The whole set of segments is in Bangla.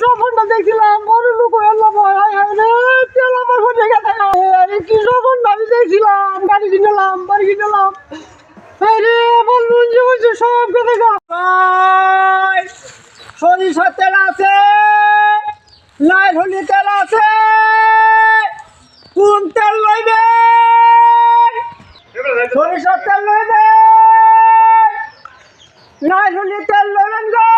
স্বপ্নটা দেখছিলাম বড় লোক এলাম তেল আমার হয়ে গেছে আরে কি স্বপ্ন গাড়ি কিনলাম বাড়ি কিনলাম আরে আমার লুঞ্জি সব কেটে সরিষার তেল আছে, লাল হলি তেল আছে, কোন তেল লইবে? সরিষার তেল লইবে? লাল হলি তেল লইবেন গো।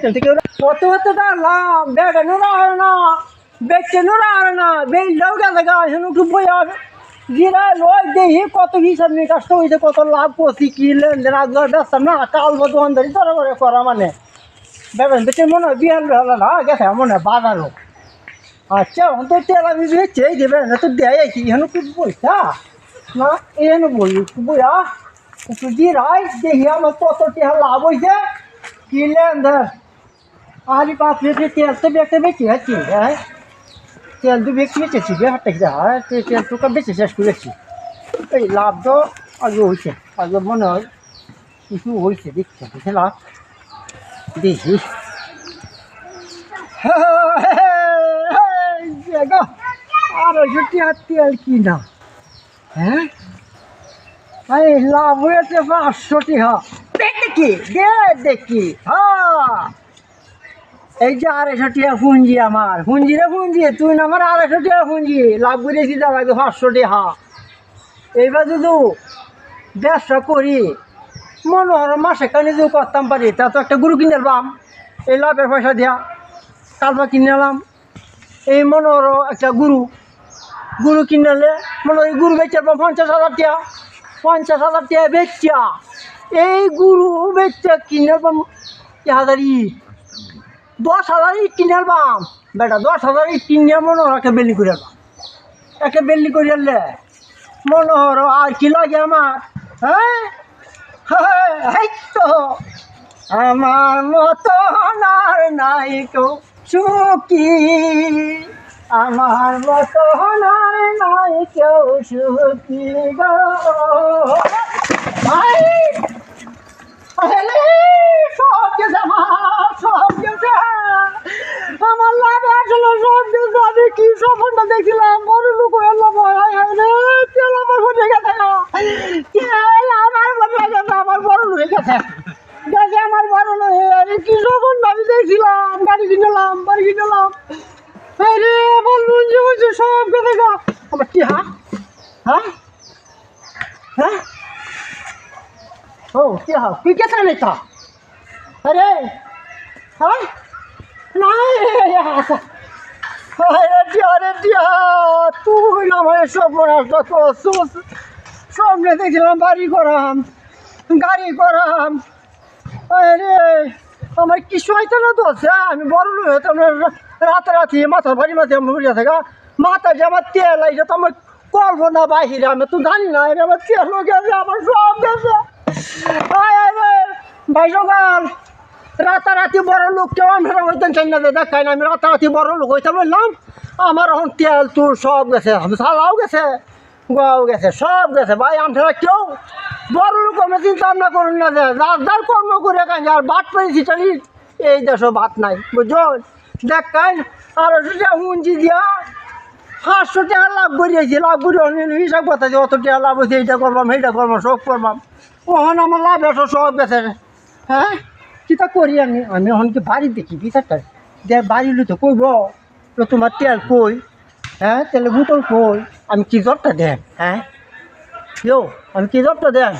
বেচন থেকে কত কত দাঁড়ালাম বেড়ে নোরা হয় না। বেচে নোরা হয় না। বেল দাও গেছে গা হেন একটু বইয়া জিরা লয়, দেখি কত হিসাব কাজটা হইতে কত লাভ করছি, কি লেনদেন আজকাল ব্যস্ত না, কাল বধ অন্ধরি ধরে করে করা মানে। বেড়েন বেচে মনে হয় বিহান হলো না গেছে, মনে হয় বাজারও। আচ্ছা এখন তো তেল আমি বেচে দেবে না তো দেয় আছি হেন একটু পয়সা না এন বলি বইয়া একটু জিরাই দেখি আমার কত টেহা লাভ হয়েছে, কি লেনদেন। আরে বাপ রে তেল তো একটা বেশি হচ্ছে হ্যাঁ? তেল তো বেশি বেঁচেছি বেহারটা কি হয়? তেল তো বেঁচে শেষ করেছি। এই লাভ তো আগে হয়েছে আগে মনে হয় কিছু হয়েছে দেখছে বুঝে লাভ দেখি। আড়াইশো টাকার তেল কি না হ্যাঁ? এই লাভ হয়েছে পাঁচশো টাকা। দেখি দেখি হ্যাঁ এই যে আড়াইশো টাকা পুঞ্জি আমার। পুঞ্জি রে পুঞ্জি তুই আমার আড়াইশো টাকা পুঞ্জি লাভ করেছি আগে পাঁচশো টাকা। এইবার যদি ব্যবসা করি মনে হয় মাসে কানে যদি করতাম পারি, তা তো একটা গরু কিনে এলাম এই লাভের পয়সা দিয়া কালবা কিনে এলাম এই মনে হলো একটা গুরু। গুরু কিনলে মনে হয় গরু বেচে এলাম পঞ্চাশ হাজার টাকা। পঞ্চাশ হাজার টাকা বেচা। এই গুরু বেচা কিনে হাজার ইট। দশ হাজার কিনে এলাম বেটা দশ হাজার ইট কিনে মনে হয় একটা বেলি করে এলাম একটা বেলি করে এলে মনে হলো আর কি লাগে আমার? হ্যাঁ? হ্যাঁ, তো আমার মতো আর নাই কেউ সুখী। আমার মতো আর নাই কেউ সুখী সব গেছে আমার, সব গেছে। আমার লাভ আসলে সব গেছে। আমি কি দেখছিলাম বড় লোক এলাম, হায় হায় রে তেল আমার হয়ে গেছে। তেল আমার হয়ে গেছে, আমার বড় হয়ে গেছে। গেছে আমার বড় হয়ে আমি কি স্বপ্ন ভাবি দেখছিলাম? গাড়ি কিনলাম বাড়ি কিনলাম আরে আমার মুঞ্জি মুঞ্জি সব গেছে গো। কি হ্যাঁ হ্যাঁ হ্যাঁ ও, কি হ্যাঁ আরে আরে দিয়া তুই আমার রাস্তা করছিস সামনে দেখছিলাম বাড়ি করাম গাড়ি করাম আরে আমার কিছু হইতো না তো আমি বড় লোক হইতাম রাতারাতি মাথার বাড়ি মাঝে আমি উড়িয়া থাকা মাথা যে আমার তেল এইটা তো আমার কল্পনা বাহিরে আমি তো জানি না এটা আমার তেল গেছে আমার সব গেছে ভাই সকাল রাতারাতি বড় লোক কেউ? আমরা হইতেন চাই না যে দেখাই না। আমি রাতারাতি বড় লোক হইতে বললাম আমার এখন তেল, তুল সব গেছে। আমি সালাও গেছে, গোয়াও গেছে, সব গেছে। ভাই আমরা কেউ বড় লোক আমরা চিন্তা ভাবনা করুন না যে, যার যার কর্ম করে কাজ আর বাদ পেয়েছি চালি এই দেশও বাদ নাই বুঝছ দেখ কাই আর হুঞ্জি দিয়া পাঁচশো টাকা লাভ করিয়েছি। লাভ করে অন্য হিসাব কথা যে অত টাকা লাভ হয়েছে, এইটা করবাম, সেইটা করবাম, সব করবাম। ওহন আমার লাভ এসব সব গেছে। হ্যাঁ? কিতা করি আমি আমি এখন কি বাড়ি দেখি, বিচারটা দে বাড়ি তো কইব তোমার তেল কই? হ্যাঁ তেলে বুটল কই? আমি কি জবটা দেন হ্যাঁ? ইয়ো, আমি কি জবটা দেন?